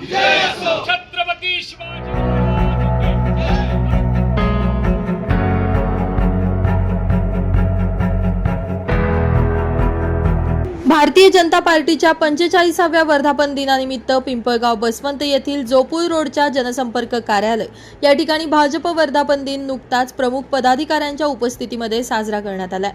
छत्रपती शिवाजी भारतीय जनता पार्टीच्या पंचेचाळीसाव्या वर्धापन दिनानिमित्त पिंपळगाव बसवंत येथील जोपूर रोडच्या जनसंपर्क कार्यालय या ठिकाणी भाजप वर्धापन दिन नुकताच प्रमुख पदाधिकाऱ्यांच्या उपस्थितीमध्ये साजरा करण्यात आलाय.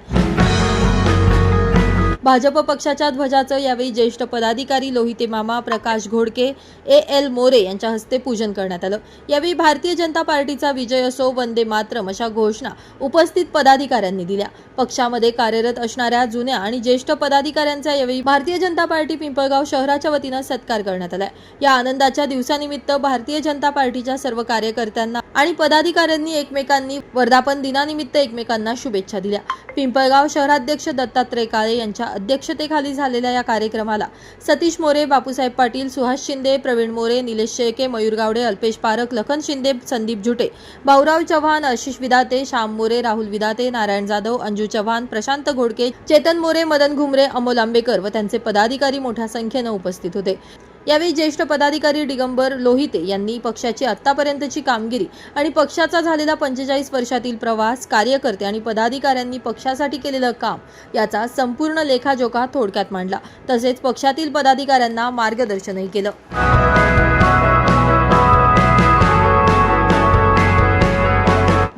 भाजप पक्षाच्या ध्वजाचं यावेळी ज्येष्ठ पदाधिकारी लोहिते मामा प्रकाश घोडके ए एल मोरे यांच्या हस्ते पूजन करण्यात आलं. यावेळी भारतीय जनता पार्टीचा विजय असो वंदे मातरम अशा घोषणा उपस्थित पदाधिकाऱ्यांनी दिल्या. पक्षामध्ये कार्यरत असणाऱ्या जुन्या आणि ज्येष्ठ पदाधिकाऱ्यांचा यावेळी भारतीय जनता पार्टी पिंपळगाव शहराच्या वतीनं सत्कार करण्यात आलाय. या आनंदाच्या दिवसानिमित्त भारतीय जनता पार्टीच्या सर्व कार्यकर्त्यांना आणि पदाधिकाऱ्यांनी एकमेकांनी वर्धापन दिनानिमित्त एकमेकांना शुभेच्छा दिल्या. पिंपळगाव शहराध्यक्ष दत्तात्रय काळे यांच्या अध्यक्षतेखाली झालेल्या या कार्यक्रमाला सतीश मोरे बापूसाहेब पाटील सुहास शिंदे प्रवीण मोरे निलेश शेळके मयूर गावडे अल्पेश पारख लखन शिंदे संदीप झुटे भाऊराव चव्हाण आशिष विदाते श्याम मोरे राहुल विदाते नारायण जाधव अंजू चव्हाण प्रशांत घोडके चेतन मोरे मदन घुमरे अमोल आंबेकर व त्यांचे पदाधिकारी मोठ्या संख्येनं उपस्थित होते. यावेळी ज्येष्ठ पदाधिकारी दिगंबर लोहिते यांनी पक्षाची आतापर्यंतची कामगिरी आणि पक्षाचा झालेला पंचेचाळीस वर्षातील प्रवास कार्यकर्ते आणि पदाधिकाऱ्यांनी पक्षासाठी केलेलं काम याचा संपूर्ण लेखाजोखा थोडक्यात मांडला. तसेच पक्षातील पदाधिकाऱ्यांना मार्गदर्शनही केलं.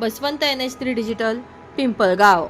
Baswant N H three digital Pimpalgaon.